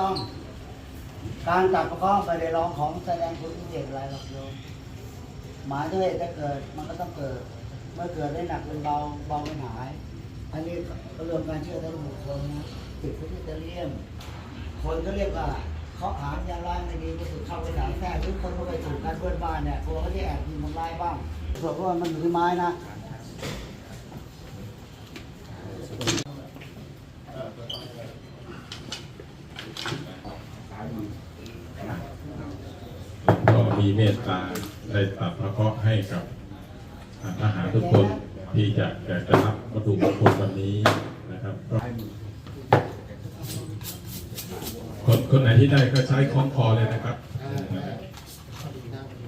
ต้อง การตัดประกอบไปได้ร้องของแสดงคุณพิเศษอะไรหรอกโยมหมายถึงเหตุจะเกิดมันก็ต้องเกิด เมื่อเกิดได้หนักเป็นเบาเบาเป็นหาย อันนี้ก็เรื่องการเชื่อทั้งบุคคลนะติดพุทธิเรียม คนก็เรียกว่าเขาหามยาล้างไม่ดีก็ถูกเข้าไปหลังแท้หรือคนก็ไปถูกกันเพื่อนบ้านเนี่ยกลัวเขาจะแอบยิงทำลายบ้างส่วนเพราะว่ามันอยู่ที่ไม้นะ ก็มีเมตตาได้ตัดพระเคราะห์ให้กับทหารทุกคนที่จะจะจะรับวัตถุมงคลวันนี้นะครับก็คนคนไหนที่ได้ก็ใช้คล้องคอเลยนะครับ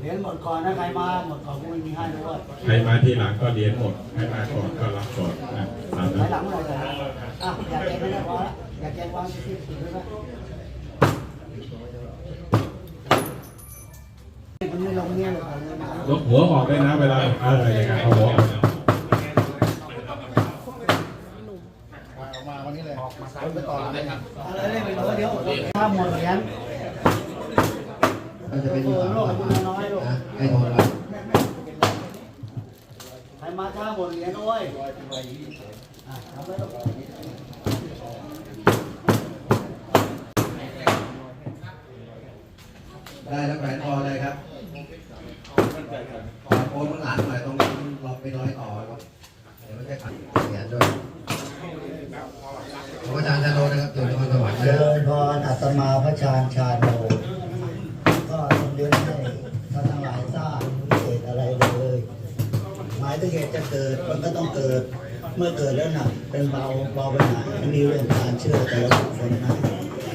เหรียญหมดก่อนนะใครมาหมดก่อนกูไม่มีให้ด้วยใครมาที่หลังก็เรียนหมดใครมาก่อนก็รับก่อนนะตามถนั้อยนหลังเลยเลยอะอยากแกงไม่ได้พอละอยากแกงวางที่ที่ถือไหมมันไม่ ลงเนี่ยหรอกเลยนะยกหัวออกได้นะเวลาเอออย่างเงี้ยเอาหัวออกนะออกมาวันนี้เลยออกมาซ้ายไปต่อเลยครับอะไรเลยไม่รู้เดี๋ยวถ้าหมดเหรียญก็จะเป็นเออโลกมันน้อยลูกนะให้โทรรับใครมาช้าหมดเหรียญด้วยอะทำไว้ลูกได้แล้วแขวนคอเลยครับ โอนหลานหน่อยตรงนี้เราไปร้อยต่อครับเดี๋ยวไม่ใช่ขัดเหรียญด้วยขออาจารย์ชาโนนะครับอยู่นครสวรรค์เจนะคริรับญพรอัตมาพระชาญชาโนก็ต้องเรียนให้ท่านทั้งหลายทราบวิเศษอะไรเลยหมายถึงเหตุจะเกิดมันก็ต้องเกิด เมื่อเกิดแล้วหนักเป็นเบาเบาไปไหนอันนี้เรื่องการเชื่อแต่ละบุคคลนะ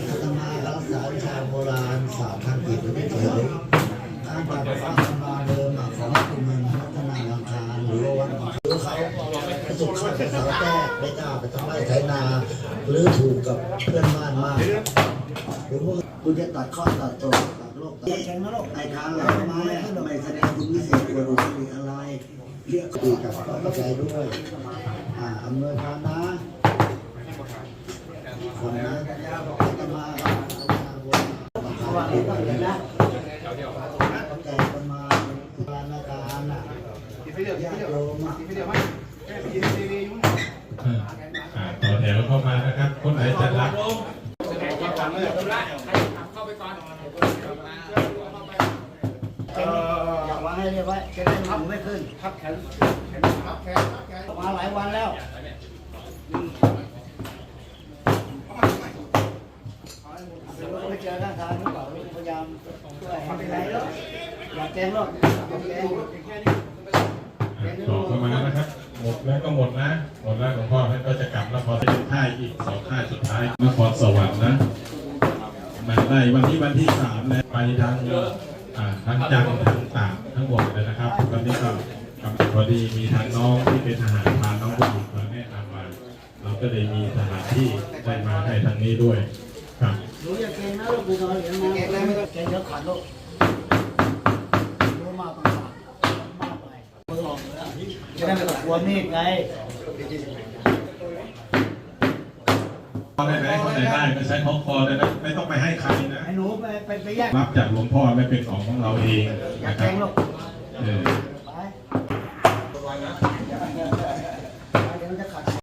อาตมารักษาวิชาโบราณศาสตร์ทางจิตวิเฉยการปฏิบัติ บข้ากับเสาแก้ไม่กล้าไปทำไร่ไถนา หรือถูกกับเพื่อนบ้านมากหรือว่าคุณจะตัดข้อตัดตัวตัดโรคตัดแข็งนะโรคไอ้ทางหลังไม้ไม่แสดงคุณวิเศษอวดอุตริอะไรเรียกคุยกับความเข้าใจด้วยอ่าอำนวยความนะคนนะจะมาเขาว่าเต้องเลยนะเข้าใจคนมากานาการน่ะญาติโยมอะเอออ่า ต่อแถวเข้ามานะครับ คนไหนจะรับเก่งอยากวางให้เรียบไว้จะได้หนูไม่ขึ้นพับแขนแขนพับแขนมาหลายวันแล้วไปเจอข้างทางหรือเปล่าพยายามช่วยไม่เป็นไรหรอกอยากแกงหรอกอยากแกงอ่าต่อเข้ามานะครับ หมดแล้วก็หมดนะ หมดแล้วหลวงพ่อท่านก็จะกลับแล้วพอจะเป็นค่ายอีกสองค่ายสุดท้ายนครสวรรค์นะมาได้วันที่วันที่สามแล้วไปทางอ่าทางจันทร์ทางตากทั้งหมดเลยนะครับตอนนี้ก็กำลังพอดีมีทางน้องที่เป็นทหารพาน้องผู้หญิงมาแนะนำมาเราก็เลยมีสถานที่ได้มาให้ทางนี้ด้วยครับหนูอย่าเก่งนะลูกคุณนอนเรียญมาเก่งได้ไม่ต้องเก่งเดี๋ยวขันลูก จะได้ไม่ต้องกลัวมีดไงพอได้ไหมคนไหนได้ก็ใช้ของคอได้นะไม่ต้องไปให้ใครนะให้หนูไปไปไปแยกรับจากหลวงพ่อไม่เป็นของของเราเองอย่านะคเก่รับงลูกเออ